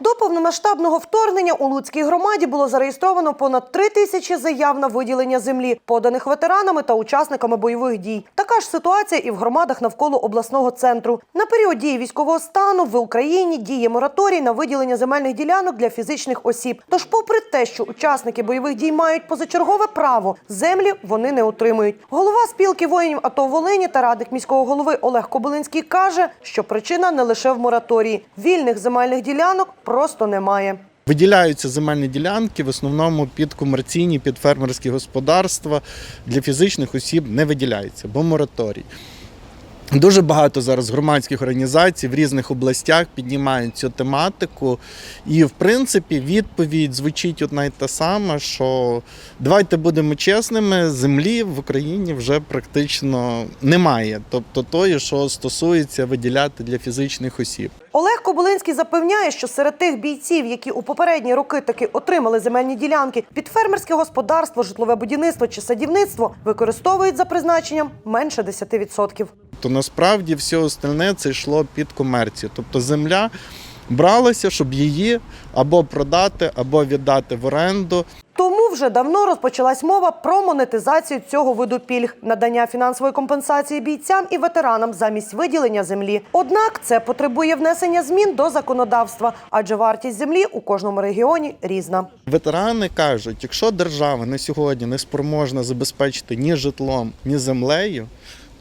До повномасштабного вторгнення у Луцькій громаді було зареєстровано понад три тисячі заяв на виділення землі, поданих ветеранами та учасниками бойових дій. Така ж ситуація і в громадах навколо обласного центру. На період дії військового стану в Україні діє мораторій на виділення земельних ділянок для фізичних осіб. Тож, попри те, що учасники бойових дій мають позачергове право, землі вони не отримують. Голова спілки воїнів АТО Волині та радник міського голови Олег Кобилинський каже, що причина не лише в мораторії. Вільних земельних ділянок просто немає. Виділяються земельні ділянки в основному під комерційні, під фермерські господарства. Для фізичних осіб не виділяються, бо мораторій. Дуже багато зараз громадських організацій в різних областях піднімають цю тематику. І, в принципі, відповідь звучить одна й та сама, що давайте будемо чесними, землі в Україні вже практично немає. Тобто тої, що стосується виділяти для фізичних осіб. Олег Кобилинський запевняє, що серед тих бійців, які у попередні роки таки отримали земельні ділянки під фермерське господарство, житлове будівництво чи садівництво, використовують за призначенням менше 10%. То насправді все остальне це йшло під комерцію. Тобто земля бралася, щоб її або продати, або віддати в оренду. Тому вже давно розпочалась мова про монетизацію цього виду пільг, надання фінансової компенсації бійцям і ветеранам замість виділення землі. Однак це потребує внесення змін до законодавства, адже вартість землі у кожному регіоні різна. Ветерани кажуть, якщо держава на сьогодні не спроможна забезпечити ні житлом, ні землею,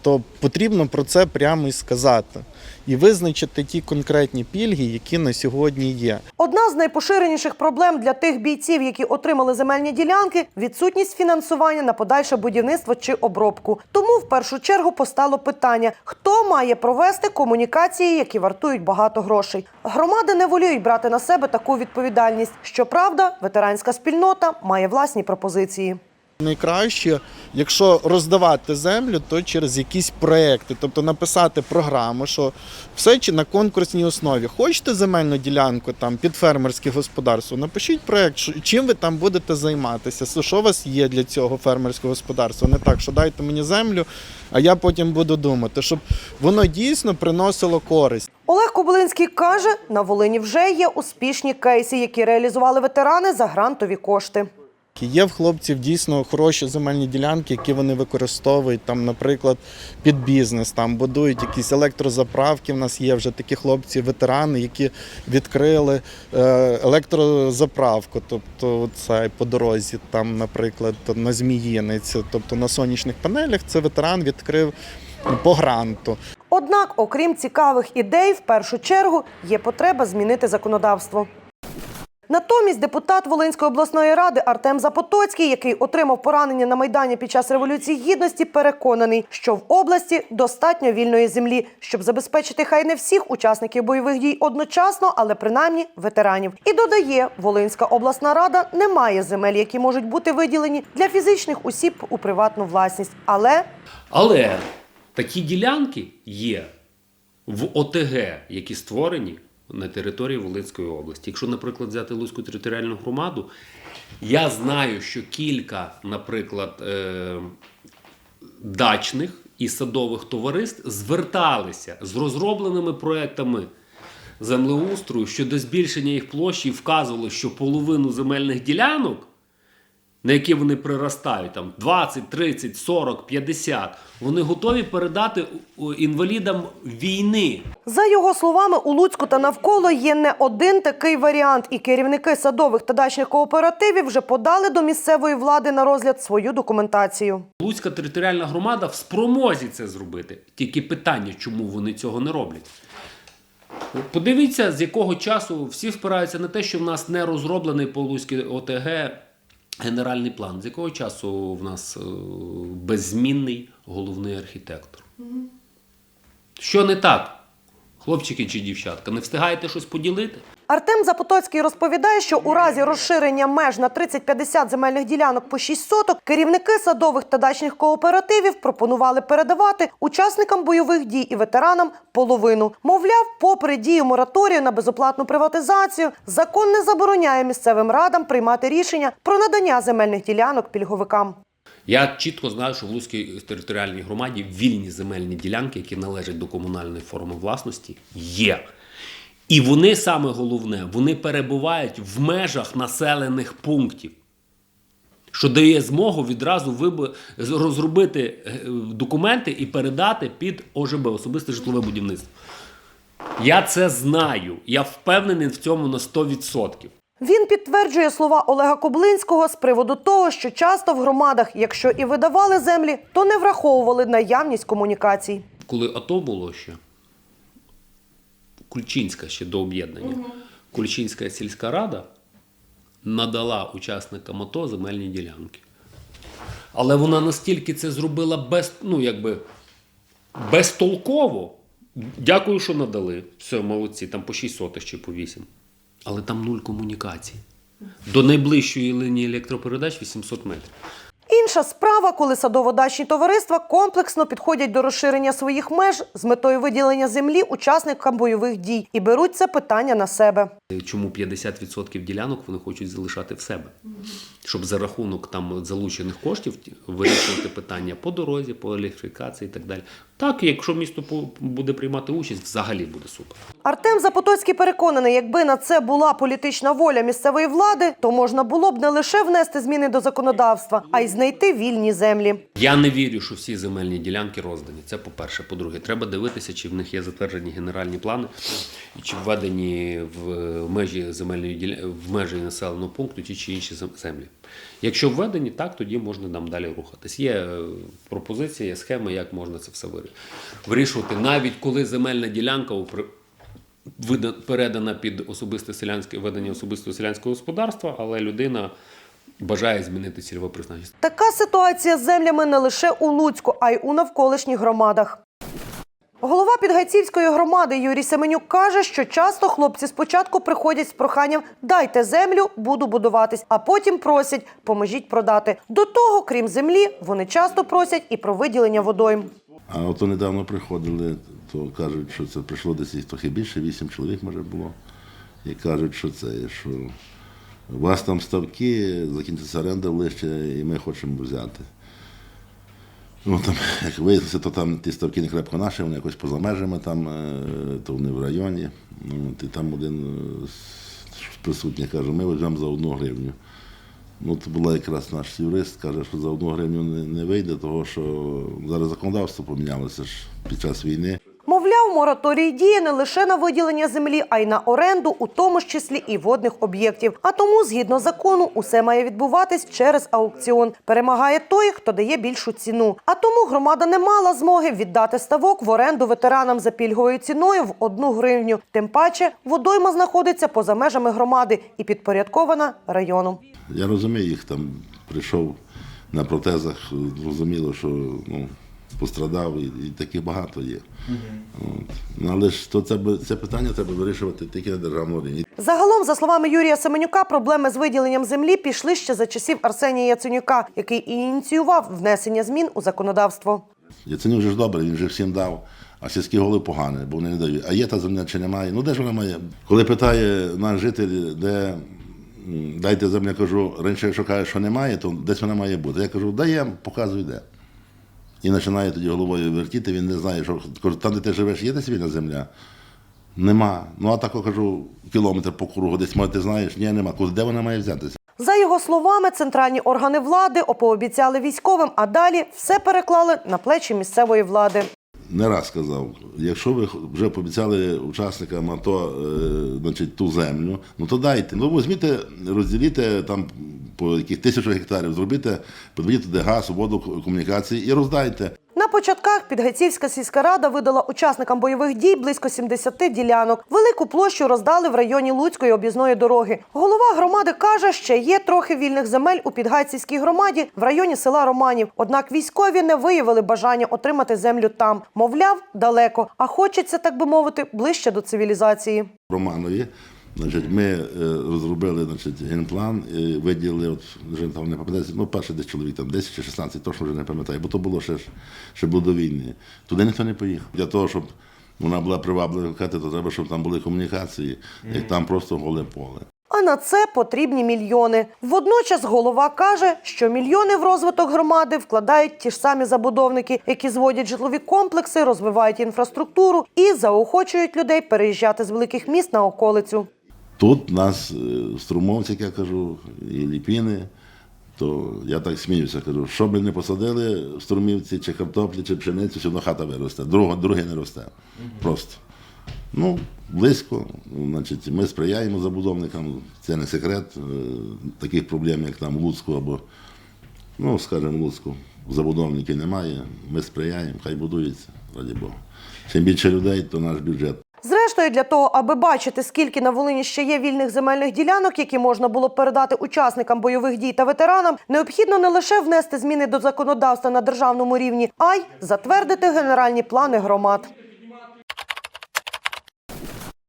то потрібно про це прямо і сказати. І визначити ті конкретні пільги, які на сьогодні є. Одна з найпоширеніших проблем для тих бійців, які отримали земельні ділянки, відсутність фінансування на подальше будівництво чи обробку. Тому в першу чергу постало питання: хто має провести комунікації, які вартують багато грошей. Громади не воліють брати на себе таку відповідальність. Щоправда, ветеранська спільнота має власні пропозиції. Найкраще, якщо роздавати землю, то через якісь проекти, тобто написати програму, що все чи на конкурсній основі. Хочете земельну ділянку там під фермерське господарство? Напишіть проект, чим ви там будете займатися, що у вас є для цього фермерського господарства. Не так, що дайте мені землю, а я потім буду думати, щоб воно дійсно приносило користь. Олег Кобилинський каже, на Волині вже є успішні кейси, які реалізували ветерани за грантові кошти. Є в хлопців дійсно хороші земельні ділянки, які вони використовують там, наприклад, під бізнес, там будують якісь електрозаправки. У нас є вже такі хлопці, ветерани, які відкрили е, електрозаправку, тобто це по дорозі, там, наприклад, на Зміїниць, тобто на сонячних панелях. Це ветеран відкрив по гранту. Однак, окрім цікавих ідей, в першу чергу є потреба змінити законодавство. Натомість депутат Волинської обласної ради Артем Запотоцький, який отримав поранення на майдані під час революції гідності, переконаний, що в області достатньо вільної землі, щоб забезпечити хай не всіх учасників бойових дій одночасно, але принаймні ветеранів. І додає, Волинська обласна рада не має земель, які можуть бути виділені для фізичних осіб у приватну власність. Але Але такі ділянки є в ОТГ, які створені на території Волинської області. Якщо, наприклад, взяти Луцьку територіальну громаду, я знаю, що кілька, наприклад, е- дачних і садових товариств зверталися з розробленими проектами землеустрою щодо збільшення їх площі і вказували, що половину земельних ділянок на які вони приростають, там 20, 30, 40, 50, вони готові передати інвалідам війни. За його словами, у Луцьку та навколо є не один такий варіант, і керівники садових та дачних кооперативів вже подали до місцевої влади на розгляд свою документацію. Луцька територіальна громада в спромозі це зробити. Тільки питання, чому вони цього не роблять. Подивіться, з якого часу всі спираються на те, що в нас не розроблений по Луцькій ОТГ генеральний план. З якого часу в нас е, беззмінний головний архітектор? Що не так, хлопчики чи дівчатка? Не встигаєте щось поділити? Артем Запотоцький розповідає, що у разі розширення меж на 30-50 земельних ділянок по 6 соток керівники садових та дачних кооперативів пропонували передавати учасникам бойових дій і ветеранам половину. Мовляв, попри дію мораторію на безоплатну приватизацію, закон не забороняє місцевим радам приймати рішення про надання земельних ділянок пільговикам. Я чітко знаю, що в Луцькій територіальній громаді вільні земельні ділянки, які належать до комунальної форми власності, є. І вони саме головне, вони перебувають в межах населених пунктів, що дає змогу відразу виб... розробити е, документи і передати під ОЖБ, особисте житлове будівництво. Я це знаю. Я впевнений в цьому на 100%. Він підтверджує слова Олега Коблинського з приводу того, що часто в громадах, якщо і видавали землі, то не враховували наявність комунікацій. Коли АТО було ще, Кульчинська ще до об'єднання, Кульчинська сільська рада надала учасникам АТО земельні ділянки. Але вона настільки це зробила без, ну, якби, безтолково. Дякую, що надали. Все, молодці, там по 6 сотих чи по 8. Але там нуль комунікацій. До найближчої лінії електропередач 800 метрів. Інша справа, коли садово-дачні товариства комплексно підходять до розширення своїх меж з метою виділення землі учасникам бойових дій і беруть це питання на себе. Чому 50% ділянок вони хочуть залишати в себе, щоб за рахунок там залучених коштів ті- вирішувати питання по дорозі, по електрифікації і так далі. Так, якщо місто по- буде приймати участь, взагалі буде супер. Артем Запотоцький переконаний, якби на це була політична воля місцевої влади, то можна було б не лише внести зміни до законодавства, а й знайти вільні землі. Я не вірю, що всі земельні ділянки роздані. Це по-перше. По-друге, треба дивитися, чи в них є затверджені генеральні плани, і чи введені в межі земельної діля... в межі населеного пункту ті чи інші землі. Якщо введені, так тоді можна нам далі рухатись. Є е, пропозиція, є схема, як можна це все вирішувати. Вирішувати, навіть коли земельна ділянка передана під особисте селянське ведення особистого селянського господарства, але людина бажає змінити цільове призначення. Така ситуація з землями не лише у Луцьку, а й у навколишніх громадах. Голова Підгайцівської громади Юрій Семенюк каже, що часто хлопці спочатку приходять з проханням дайте землю, буду будуватись, а потім просять поможіть продати. До того, крім землі, вони часто просять і про виділення водойм. А ото недавно приходили, то кажуть, що це прийшло десь трохи більше, вісім чоловік може було. І кажуть, що це, що у вас там ставки, закінчиться оренда ближче, і ми хочемо взяти. Ну, там, як виявилося, то там ті ставки не крепко наші, вони якось поза межами, там, е, то вони в районі. Ну, от, і там один з присутній каже, ми візьмемо за одну гривню. Ну, це була якраз наш юрист, каже, що за одну гривню не, не вийде, тому що зараз законодавство помінялося ж під час війни. Мораторій діє не лише на виділення землі, а й на оренду, у тому ж числі і водних об'єктів. А тому, згідно закону, усе має відбуватись через аукціон. Перемагає той, хто дає більшу ціну. А тому громада не мала змоги віддати ставок в оренду ветеранам за пільговою ціною в одну гривню. Тим паче, водойма знаходиться поза межами громади і підпорядкована району. Я розумію, їх там прийшов на протезах, зрозуміло, що ну, пострадав, і, і таких багато є. От. Ну, але ж то це, це питання треба вирішувати тільки на державному рівні. Загалом, за словами Юрія Семенюка, проблеми з виділенням землі пішли ще за часів Арсенія Яценюка, який і ініціював внесення змін у законодавство. Яценюк вже ж добре, він вже всім дав, а сільські голови погані, бо вони не дають. А є та земля чи немає? Ну де ж вона має? Коли питає наш житель, де дайте землю, я кажу, раніше, якщо каже, що немає, то десь вона має бути. Я кажу, даємо, показуй де. І починає тоді головою вертіти, він не знає, що кажу, там, де ти живеш, є десь вільна земля? Нема. Ну а так я кажу, кілометр по кругу, десь може, ти знаєш, ні, нема. Де вона має взятися? За його словами, центральні органи влади пообіцяли військовим, а далі все переклали на плечі місцевої влади. не раз сказав, якщо ви вже пообіцяли учасникам АТО е, значить, ту землю, ну то дайте. Ну візьміть, розділіть там по яких тисячах гектарів, зробіть, подведіть туди газ, воду, комунікації і роздайте. На початках Підгайцівська сільська рада видала учасникам бойових дій близько 70 ділянок. Велику площу роздали в районі Луцької об'їзної дороги. Голова громади каже, ще є трохи вільних земель у Підгайцівській громаді в районі села Романів. Однак військові не виявили бажання отримати землю там. Мовляв, далеко, а хочеться, так би мовити, ближче до цивілізації. Романові. Значить, ми е, розробили значить, генплан, і виділили, от, вже там не пам'ятаю, ну, перше десь чоловік, там 10 чи 16, точно вже не пам'ятаю, бо то було ще, ж- ще було до війни. Туди ніхто не поїхав. Для того, щоб вона була приваблива, то треба, щоб там були комунікації, як там просто голе поле. А на це потрібні мільйони. Водночас голова каже, що мільйони в розвиток громади вкладають ті ж самі забудовники, які зводять житлові комплекси, розвивають інфраструктуру і заохочують людей переїжджати з великих міст на околицю. Тут нас е, струмовці, як я кажу, і ліпіни, то я так сміюся, кажу, що би не посадили в струмівці, чи картоплі, чи пшеницю, все одно хата виросте, друга, друге не росте. Просто. Ну, близько. Значить, ми сприяємо забудовникам, це не секрет. Е, Таких проблем, як там в Луцьку або, ну, скажімо, в Луцьку, забудовників немає. Ми сприяємо, хай будується, раді Бога. Чим більше людей, то наш бюджет Зрештою, для того, аби бачити, скільки на Волині ще є вільних земельних ділянок, які можна було передати учасникам бойових дій та ветеранам, необхідно не лише внести зміни до законодавства на державному рівні, а й затвердити генеральні плани громад.